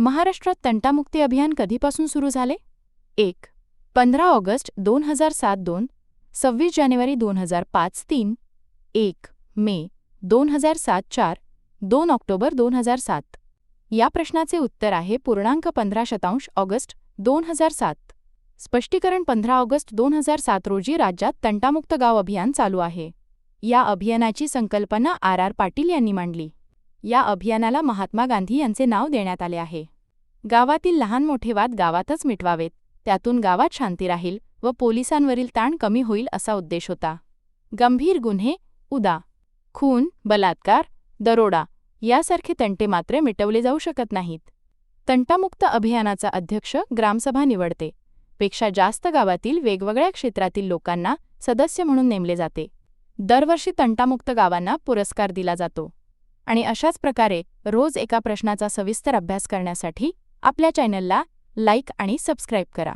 महाराष्ट्रात तंटामुक्ती अभियान कधीपासून सुरू झाले? एक पंधरा ऑगस्ट दोन हजार सात दोन सव्वीस जानेवारी दोन हजार पाच तीन एक मे दोन हजार सात चार दोन ऑक्टोबर दोन हजार सात. या प्रश्नाचे उत्तर आहे पूर्णांक पंधरा शतांश ऑगस्ट दोन हजार सात. स्पष्टीकरण पंधरा ऑगस्ट दोन हजार सात रोजी राज्यात तंटामुक्त गाव अभियान चालू आहे. या अभियानाची संकल्पना आर आर पाटील यांनी मांडली. या अभियानाला महात्मा गांधी यांचे नाव देण्यात आले आहे. गावातील लहान मोठे वाद गावातच मिटवावेत. त्यातून गावात शांती राहील व पोलिसांवरील ताण कमी होईल असा उद्देश होता. गंभीर गुन्हे उदा. खून बलात्कार दरोडा यासारखे तंटे मात्र मिटवले जाऊ शकत नाहीत. तंटामुक्त अभियानाचा अध्यक्ष ग्रामसभा निवडते. पेक्षा जास्त गावातील वेगवेगळ्या क्षेत्रातील लोकांना सदस्य म्हणून नेमले जाते. दरवर्षी तंटामुक्त गावांना पुरस्कार दिला जातो. आणि अशाच प्रकारे रोज एका प्रश्नाचा सविस्तर अभ्यास करण्यासाठी आपल्या चॅनलला लाईक आणि सबस्क्राईब करा.